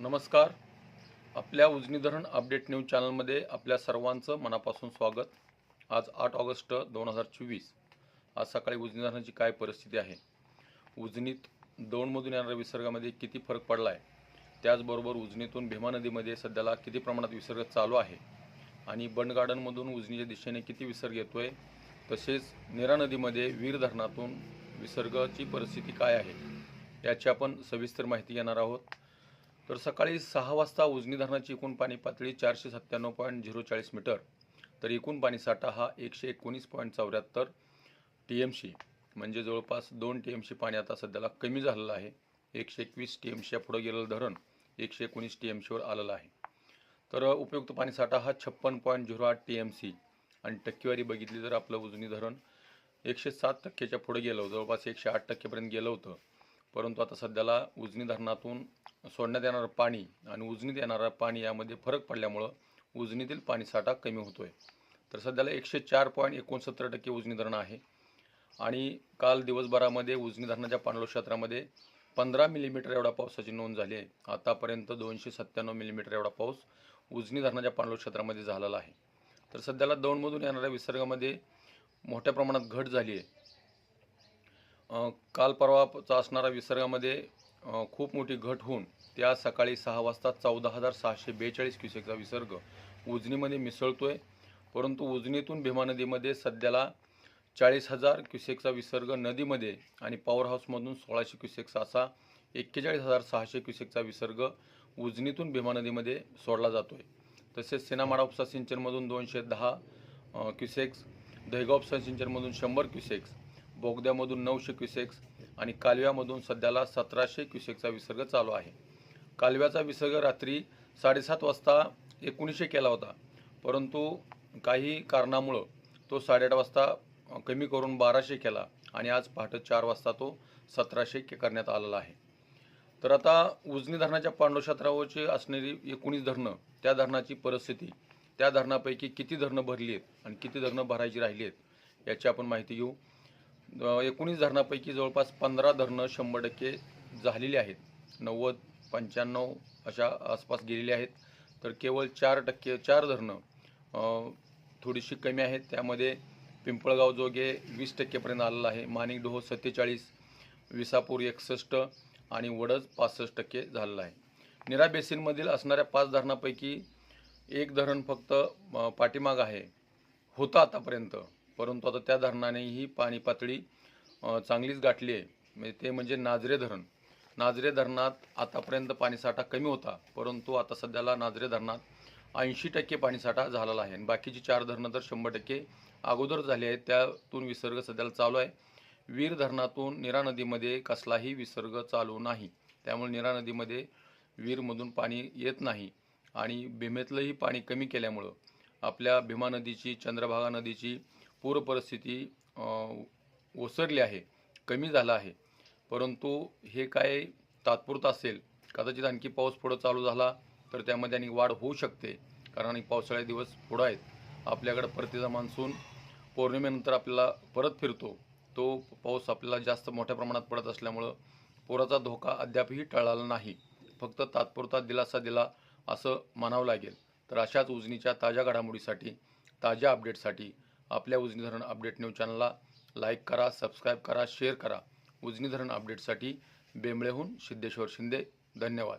नमस्कार. आपल्या उजनी धरण अपडेट न्यूज चॅनलमध्ये आपल्या सर्वांचं मनापासून स्वागत. आज आठ ऑगस्ट दोन हजार चोवीस. आज सकाळी उजनी धरणाची काय परिस्थिती आहे? उजनीत दौंडमधून येणाऱ्या विसर्गामध्ये किती फरक पडला आहे त्याचबरोबर उजनीतून भीमा नदीमध्ये सध्याला किती प्रमाणात विसर्ग चालू आहे? आणि बंड गार्डनमधून उजनीच्या दिशेने किती विसर्ग येतो आहे तसेच नीरा नदीमध्ये वीर धरणातून विसर्गाची परिस्थिती काय आहे? याची आपण सविस्तर माहिती घेणार आहोत. तर सकाळी सहा वाजता उजनी धरणाची एकूण पाणी पातळी चारशे सत्त्याण्णव पॉईंट झिरो चाळीस मीटर तर एकूण पाणी साठा हा एकशे एकोणीस पॉईंट चौऱ्याहत्तर टी एम सी म्हणजे जवळपास दोन टी एम सी पाणी आता सध्याला कमी झालेलं आहे. एकशे एकवीस टी एम सीच्या पुढं गेलेलं धरण एकशे एकोणीस टी एम सीवर आलेलं आहे. तर उपयुक्त पाणी साठा हा छप्पन पॉईंट झिरो आठ टी एम सी आणि टक्केवारी बघितली तर आपलं उजनी धरण एकशे सात टक्क्याच्या पुढे गेलं होतं जवळपास एकशे आठ टक्केपर्यंत गेलं होतं. परंतु आता सध्याला उजनी धरणातून सोडण्यात येणारं पाणी आणि उजनीत येणारं पाणी यामध्ये फरक पडल्यामुळं उजनीतील पाणीसाठा कमी होतो आहे तर सध्याला एकशे चार पॉईंट एकोणसत्तर टक्के उजनी धरण आहे. आणि काल दिवसभरामध्ये उजनी धरणाच्या पाणलोट क्षेत्रामध्ये पंधरा मिलीमीटर एवढा पावसाची नोंद झाली आहे. आतापर्यंत दोनशे सत्त्याण्णव मिलीमीटर एवढा पाऊस उजनी धरणाच्या पाणलोट क्षेत्रामध्ये झालेला आहे. तर सध्याला दौंडमधून येणाऱ्या विसर्गामध्ये मोठ्या प्रमाणात घट झाली आहे. काल परवाचा असणारा विसर्गामध्ये खूप मोठी घट होऊन त्या सकाळी सहा वाजता चौदा हजार सहाशे बेचाळीस क्युसेकचा विसर्ग उजनीमध्ये मिसळतो आहे परंतु उजनीतून भीमा नदीमध्ये सध्याला चाळीस हजार क्युसेकचा विसर्ग नदीमध्ये आणि पॉवर हाऊसमधून सोळाशे क्युसेकचा असा एक्केचाळीस हजार सहाशे क्युसेकचा विसर्ग उजनीतून भीमा नदीमध्ये सोडला जातो आहे तसेच सेनामाडा उपसा सिंचनमधून दोनशे दहा क्युसेक्स दहेगाव उपसा सिंचनमधून शंभर क्युसेक्स बोगद्यामधून नऊशे क्युसेक्स आणि कालव्यामधून सध्याला सतराशे क्युसेकचा विसर्ग चालू आहे. कालव्याचा विसर्ग रात्री साडेसात वाजता एकोणीसशे केला होता. परंतु काही कारणामुळं तो साडेआठ वाजता कमी करून बाराशे केला आणि आज पहाटे चार वाजता तो सतराशे के करण्यात आलेला आहे. तर आता उजनी धरणाच्या पांडवक्षेत्रावरची असणारी एकोणीस धरणं त्या धरणाची परिस्थिती त्या धरणापैकी किती धरणं भरली आहेत आणि किती धरणं भरायची राहिली आहेत याची आपण माहिती घेऊ. एकोणीस धरणापैकी जवळपास पंधरा धरणं शंभर टक्के झालेली आहेत. नव्वद पंच्याण्णव अशा आसपास गेलेली आहेत. तर केवळ चार टक्के चार धरणं थोडीशी कमी आहेत. त्यामध्ये पिंपळगाव जोगे वीस टक्केपर्यंत आलेला आहे. माणिकडोह सत्तेचाळीस विसापूर एकसष्ट आणि वडज पासष्ट टक्के झालेलं आहे. निरा बेसिनमधील असणाऱ्या पाच धरणापैकी एक धरण फक्त पाठीमाग आहे. होतं आतापर्यंत. परंतु आता त्या धरणानेही पाणी पातळी चांगलीच गाठली आहे. म्हणजे ते म्हणजे नाझरे धरण. नाझरे धरणात आतापर्यंत पाणीसाठा कमी होता परंतु आता सध्याला नाझरे धरणात ऐंशी टक्के पाणीसाठा झालेला आहे. आणि बाकीची चार धरणं तर शंभर टक्के अगोदर झाली आहेत. त्यातून विसर्ग सध्याला चालू आहे. वीर धरणातून निरा नदीमध्ये कसलाही विसर्ग चालू नाही. त्यामुळे निरा नदीमध्ये वीरमधून पाणी येत नाही. आणि भीमेतलंही पाणी कमी केल्यामुळं आपल्या भीमा नदीची चंद्रभागा नदीची पूर परिस्थिती ओसरली आहे कमी झालं आहे. परंतु हे काय तात्पुरतं असेल? कदाचित आणखी पाऊस पुढं चालू झाला तर त्यामध्ये आणि वाढ होऊ शकते. कारण आणि पावसाळ्या दिवस पुढं आहेत. आपल्याकडं परतीचा मान्सून पौर्णिमेनंतर आपल्याला परत फिरतो. तो पाऊस आपल्याला जास्त मोठ्या प्रमाणात पडत असल्यामुळं पुराचा धोका अद्यापही टळाला नाही. फक्त तात्पुरता दिलासा दिला असं म्हणावं लागेल. तर अशाच उजनीच्या ताज्या घडामोडीसाठी ताज्या अपडेटसाठी आपल्या उजनी धरण अपडेट न्यूज चॅनलला लाईक करा सबस्क्राईब करा शेअर करा. उजनी धरण अपडेटसाठी बेंबळेहून सिद्धेश्वर शिंदे. धन्यवाद.